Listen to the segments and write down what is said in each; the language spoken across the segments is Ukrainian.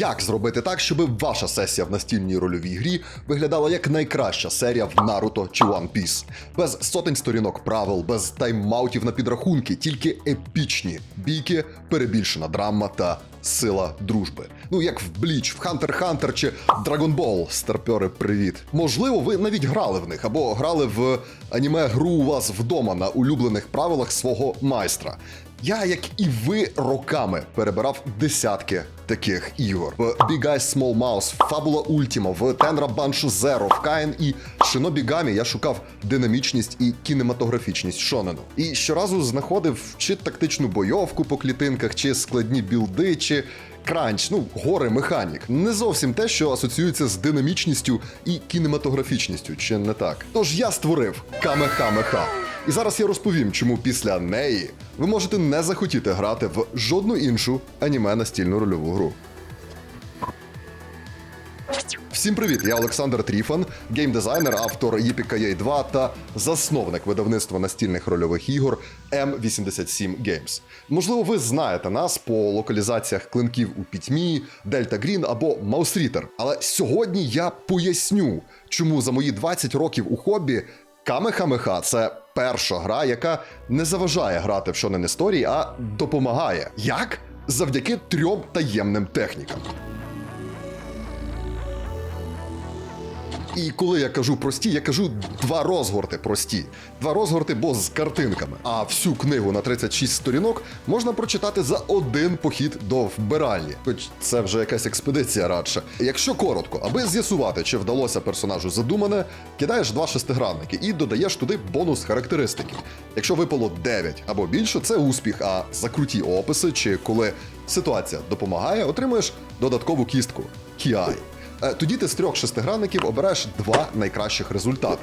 Як зробити так, щоб ваша сесія в настільній рольовій грі виглядала як найкраща серія в Наруто чи One Piece? Без сотень сторінок правил, без тайм-маутів на підрахунки, тільки епічні бійки, перебільшена драма та сила дружби. Ну як в Бліч, в Hunter Hunter чи Dragon Ball. Старпьори, привіт. Можливо, ви навіть грали в них або грали в аніме гру у вас вдома на улюблених правилах свого майстра. Я, як і ви, роками перебирав десятки таких ігор. В Big Eyes Small Mouse, Fabula Ultima, в Tenra Banshu Zero, в Kain і Shinobi Gami я шукав динамічність і кінематографічність шонену. І щоразу знаходив чи тактичну бойовку по клітинках, чи складні білди, чи кранч, ну, гори механік. Не зовсім те, що асоціюється з динамічністю і кінематографічністю, чи не так. Тож я створив Камеха-Меха. І зараз я розповім, чому після неї ви можете не захотіти грати в жодну іншу аніме настільну рольову гру. Всім привіт! Я Олександр Тріфан, геймдизайнер, автор Yippee 2 та засновник видавництва настільних рольових ігор M87 Games. Можливо, ви знаєте нас по локалізаціях клинків у пітьмі, Delta Green або Reader. Але сьогодні я поясню, чому за мої 20 років у хобі Камехамеха це перша гра, яка не заважає грати в Shonen історії, а допомагає. Як? Завдяки трьом таємним технікам. І коли я кажу прості, я кажу два розгорти прості. Два розгорти, бо з картинками. А всю книгу на 36 сторінок можна прочитати за один похід до вбиральні. Хоч це вже якась експедиція радше. Якщо коротко, аби з'ясувати, чи вдалося персонажу задумане, кидаєш два шестигранники і додаєш туди бонус характеристики. Якщо випало 9 або більше, це успіх. А за круті описи, чи коли ситуація допомагає, отримуєш додаткову кістку Кіай. Е, Тоді ти з трьох шестигранників обереш два найкращих результати.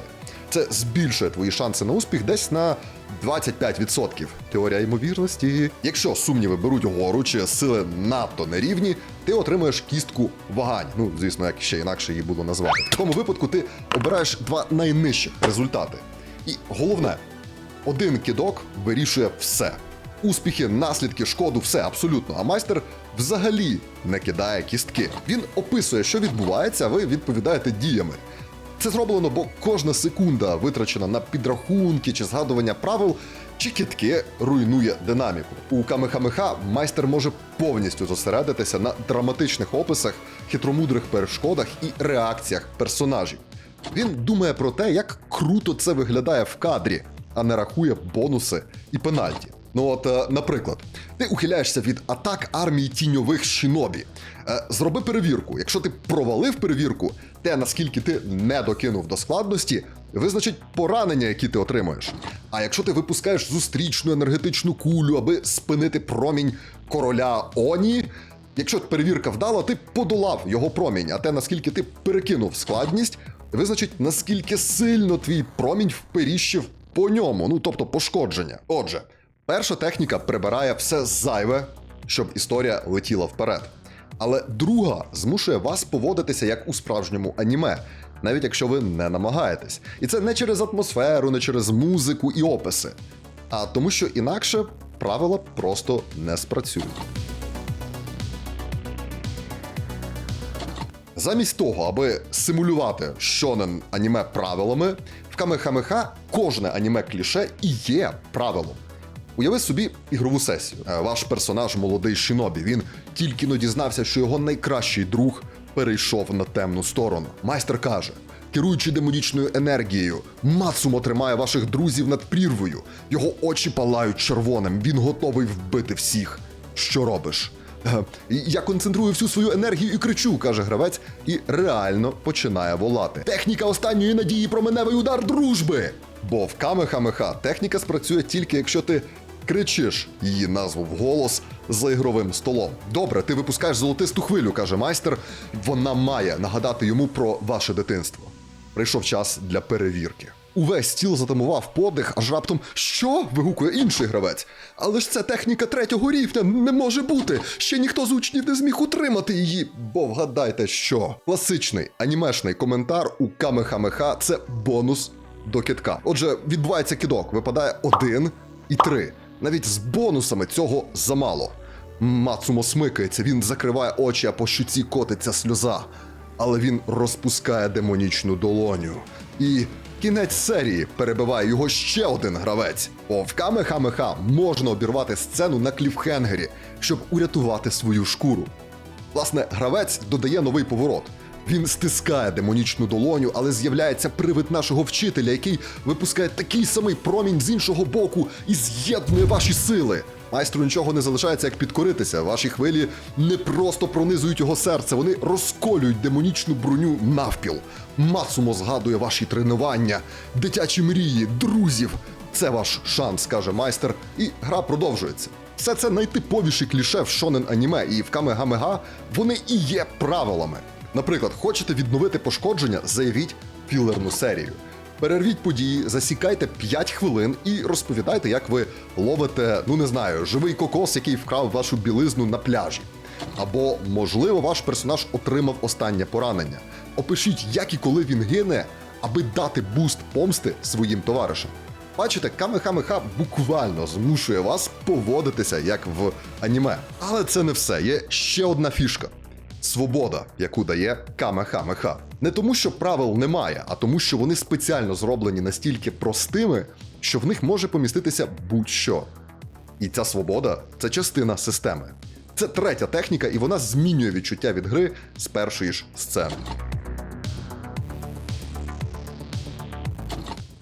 Це збільшує твої шанси на успіх десь на 25%. Теорія ймовірності. Якщо сумніви беруть гору чи сили надто нерівні, ти отримуєш кістку вагань. Ну, звісно, як ще інакше її було назвати. В такому випадку ти обираєш два найнижчих результати. І головне, один кидок вирішує все. Успіхи, наслідки, шкоду, все абсолютно. А майстер взагалі не кидає кістки. Він описує, що відбувається, а ви відповідаєте діями. Це зроблено, бо кожна секунда, витрачена на підрахунки чи згадування правил, чи кітки руйнує динаміку. У Камехамеха майстер може повністю зосередитися на драматичних описах, хитромудрих перешкодах і реакціях персонажів. Він думає про те, як круто це виглядає в кадрі, а не рахує бонуси і пенальті. Ну от, е, наприклад, ти ухиляєшся від атак армії тіньових шинобі. Е, Зроби перевірку. Якщо ти провалив перевірку, те наскільки ти не докинув до складності, визначить поранення, які ти отримуєш. А якщо ти випускаєш зустрічну енергетичну кулю, аби спинити промінь короля Оні, якщо перевірка вдала, ти подолав його промінь, а те наскільки ти перекинув складність, визначить наскільки сильно твій промінь вперіщив по ньому, ну тобто пошкодження. Отже, перша техніка прибирає все зайве, щоб історія летіла вперед. Але друга змушує вас поводитися як у справжньому аніме, навіть якщо ви не намагаєтесь. І це не через атмосферу, не через музику і описи, а тому, що інакше правила просто не спрацюють. Замість того, аби симулювати шонен аніме правилами, в Камехамеха кожне аніме кліше і є правилом. Уяви собі ігрову сесію. Е, Ваш персонаж молодий шинобі. Він тільки но дізнався, що його найкращий друг перейшов на темну сторону. Майстер каже: керуючи демонічною енергією, Мацумо тримає ваших друзів над прірвою. Його очі палають червоним. Він готовий вбити всіх. Що робиш? Е, Я концентрую всю свою енергію і кричу, каже гравець, і реально починає волати. Техніка останньої надії променевий удар дружби. Бо в Камехамеха техніка спрацює тільки якщо ти кричиш її назву вголос за ігровим столом. Добре, ти випускаєш золотисту хвилю, каже майстер. Вона має нагадати йому про ваше дитинство. Прийшов час для перевірки. Увесь стіл затамував подих, аж раптом що? вигукує інший гравець. Але ж це техніка третього рівня не може бути. Ще ніхто з учнів не зміг утримати її. Бо вгадайте, що класичний анімешний коментар у Камехамеха це бонус до китка. Отже, відбувається кидок, випадає один і три. Навіть з бонусами цього замало. Мацумо смикається, він закриває очі, а по щуці котиться сльоза. Але він розпускає демонічну долоню. І кінець серії перебиває його ще один гравець. Бо в Камехамеха можна обірвати сцену на кліфхенгері, щоб урятувати свою шкуру. Власне, гравець додає новий поворот. Він стискає демонічну долоню, але з'являється привид нашого вчителя, який випускає такий самий промінь з іншого боку і з'єднує ваші сили. Майстру нічого не залишається, як підкоритися. Ваші хвилі не просто пронизують його серце, вони розколюють демонічну броню навпіл. Мацумо згадує ваші тренування, дитячі мрії, друзів. Це ваш шанс, каже майстер, і гра продовжується. Все це найтиповіші кліше в шонен аніме, і в Камегамега вони і є правилами. Наприклад, хочете відновити пошкодження, заявіть філерну серію. Перервіть події, засікайте 5 хвилин і розповідайте, як ви ловите, ну не знаю, живий кокос, який вкрав вашу білизну на пляжі. Або, можливо, ваш персонаж отримав останнє поранення. Опишіть, як і коли він гине, аби дати буст помсти своїм товаришам. Бачите, Камехамеха буквально змушує вас поводитися як в аніме. Але це не все. Є ще одна фішка. Свобода, яку дає Камехамеха. Не тому, що правил немає, а тому, що вони спеціально зроблені настільки простими, що в них може поміститися будь-що. І ця свобода це частина системи. Це третя техніка, і вона змінює відчуття від гри з першої ж сцени.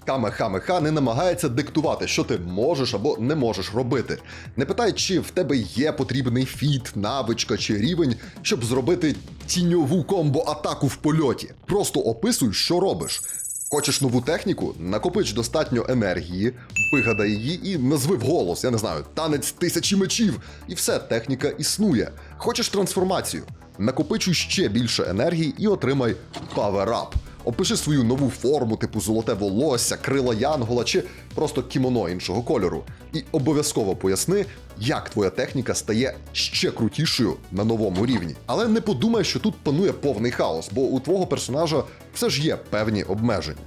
Камехамеха не намагається диктувати, що ти можеш або не можеш робити. Не питай, чи в тебе є потрібний фіт, навичка чи рівень, щоб зробити тіньову комбо-атаку в польоті. Просто описуй, що робиш. Хочеш нову техніку? Накопич достатньо енергії, вигадай її і назви вголос, я не знаю, танець тисячі мечів. І все, техніка існує. Хочеш трансформацію? Накопичуй ще більше енергії і отримай паверап. Опиши свою нову форму, типу золоте волосся, крила янгола чи просто кімоно іншого кольору. І обов'язково поясни, як твоя техніка стає ще крутішою на новому рівні. Але не подумай, що тут панує повний хаос, бо у твого персонажа все ж є певні обмеження.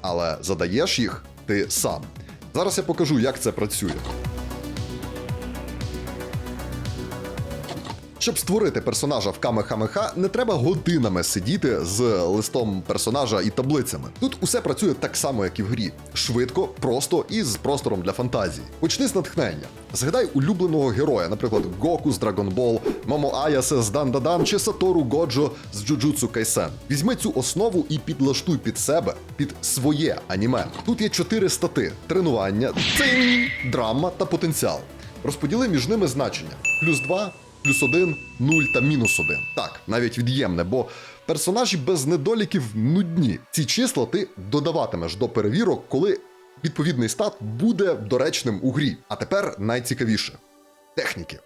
Але задаєш їх ти сам. Зараз я покажу, як це працює. Щоб створити персонажа в Камехамеха, не треба годинами сидіти з листом персонажа і таблицями. Тут усе працює так само, як і в грі: швидко, просто і з простором для фантазії. Почни з натхнення. Згадай улюбленого героя, наприклад, Гоку з Dragon Ball, Момо Аясе з Дандадан чи Сатору Годжо з Джуджутсу Кайсен. Візьми цю основу і підлаштуй під себе, під своє аніме. Тут є чотири стати: тренування, цинь, драма та потенціал. Розподіли між ними значення: плюс 2, плюс 1, 0 та мінус 1. Так, навіть від'ємне, бо персонажі без недоліків нудні. Ці числа ти додаватимеш до перевірок, коли відповідний стат буде доречним у грі. А тепер найцікавіше техніки.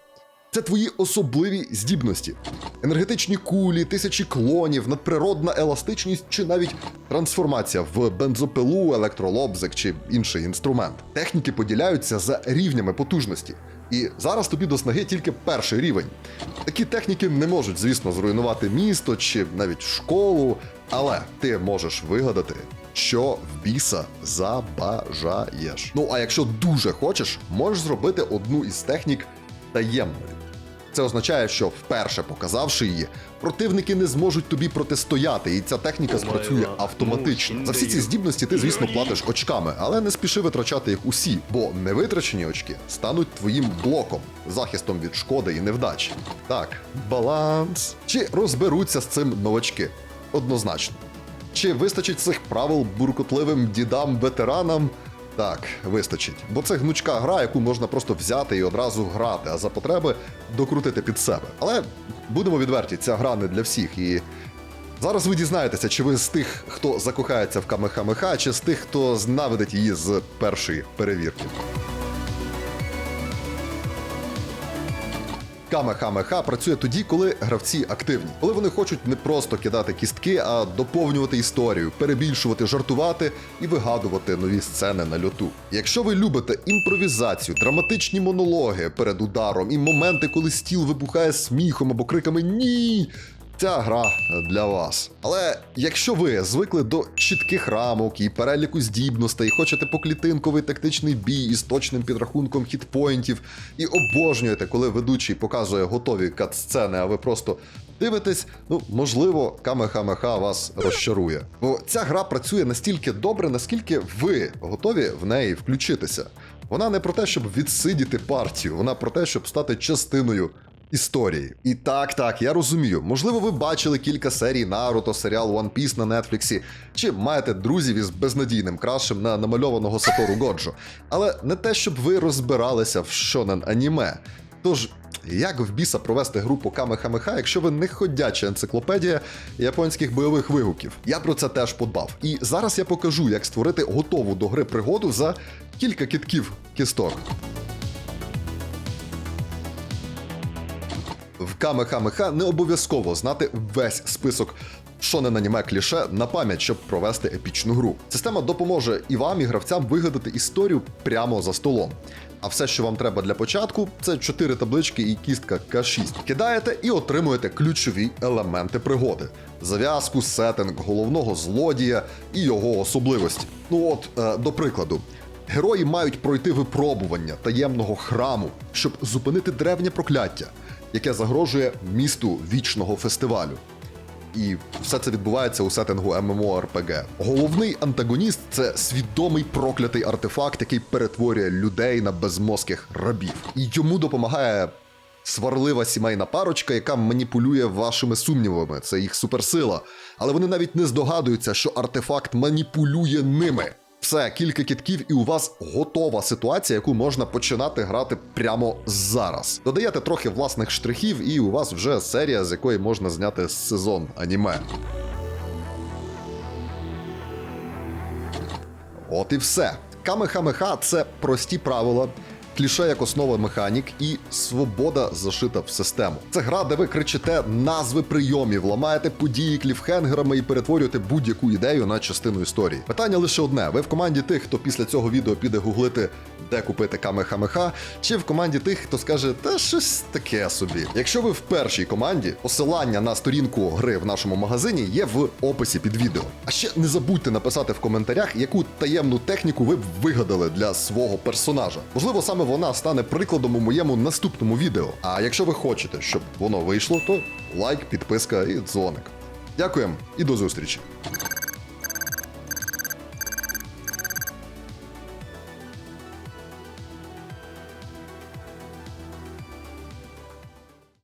Це твої особливі здібності: енергетичні кулі, тисячі клонів, надприродна еластичність чи навіть трансформація в бензопилу, електролобзик чи інший інструмент. Техніки поділяються за рівнями потужності. І зараз тобі до снаги тільки перший рівень. Такі техніки не можуть, звісно, зруйнувати місто чи навіть школу, але ти можеш вигадати, що в біса забажаєш. Ну а якщо дуже хочеш, можеш зробити одну із технік таємною. Це означає, що вперше показавши її, противники не зможуть тобі протистояти, і ця техніка спрацює автоматично. За всі ці здібності ти, звісно, платиш очками, але не спіши витрачати їх усі, бо невитрачені очки стануть твоїм блоком, захистом від шкоди і невдачі. Так, баланс. Чи розберуться з цим новачки? Однозначно. Чи вистачить цих правил буркотливим дідам-ветеранам? Так, вистачить. Бо це гнучка гра, яку можна просто взяти і одразу грати, а за потреби докрутити під себе. Але будемо відверті, ця гра не для всіх. І зараз ви дізнаєтеся, чи ви з тих, хто закохається в Камехамеха, чи з тих, хто знавидить її з першої перевірки. Камехамеха працює тоді, коли гравці активні, коли вони хочуть не просто кидати кістки, а доповнювати історію, перебільшувати, жартувати і вигадувати нові сцени на льоту. Якщо ви любите імпровізацію, драматичні монологи перед ударом і моменти, коли стіл вибухає сміхом або криками Ні. Ця гра для вас. Але якщо ви звикли до чітких рамок і переліку здібностей, хочете поклітинковий тактичний бій із точним підрахунком хітпоінтів, і обожнюєте, коли ведучий показує готові кат-сцени, а ви просто дивитесь, ну можливо, Камехамеха вас розчарує. Бо ця гра працює настільки добре, наскільки ви готові в неї включитися. Вона не про те, щоб відсидіти партію, вона про те, щоб стати частиною історії. І так, так, я розумію. Можливо, ви бачили кілька серій Наруто, серіал One Piece на Нетфліксі, чи маєте друзів із безнадійним крашем на намальованого Сатору Годжо. Але не те, щоб ви розбиралися в шонен аніме. Тож. Як в біса провести гру по Камехамеха, якщо ви не ходяча енциклопедія японських бойових вигуків? Я про це теж подбав. І зараз я покажу, як створити готову до гри пригоду за кілька кітків кісток. В Камехамеха не обов'язково знати весь список шонен аніме кліше на пам'ять, щоб провести епічну гру. Система допоможе і вам, і гравцям вигадати історію прямо за столом. А все, що вам треба для початку, це 4 таблички і кістка К6. Кидаєте і отримуєте ключові елементи пригоди: зав'язку, сеттинг головного злодія і його особливості. Ну от, е, до прикладу. Герої мають пройти випробування таємного храму, щоб зупинити древнє прокляття, яке загрожує місту вічного фестивалю. І все це відбувається у сеттингу MMORPG. Головний антагоніст це свідомий проклятий артефакт, який перетворює людей на безмозких рабів. І йому допомагає сварлива сімейна парочка, яка маніпулює вашими сумнівами. Це їх суперсила. Але вони навіть не здогадуються, що артефакт маніпулює ними. Все, кілька кітків, і у вас готова ситуація, яку можна починати грати прямо зараз. Додаєте трохи власних штрихів, і у вас вже серія, з якої можна зняти сезон аніме. От і все. Камехамеха це прості правила. Кліше як основа механік і свобода зашита в систему. Це гра, де ви кричите назви прийомів, ламаєте події кліфхенгерами і перетворюєте будь-яку ідею на частину історії. Питання лише одне: ви в команді тих, хто після цього відео піде гуглити, де купити камехамеха, чи в команді тих, хто скаже, та щось таке собі. Якщо ви в першій команді, посилання на сторінку гри в нашому магазині є в описі під відео. А ще не забудьте написати в коментарях, яку таємну техніку ви б вигадали для свого персонажа. Можливо, саме вона стане прикладом у моєму наступному відео. А якщо ви хочете, щоб воно вийшло, то лайк, підписка і дзвоник. Дякуємо і до зустрічі!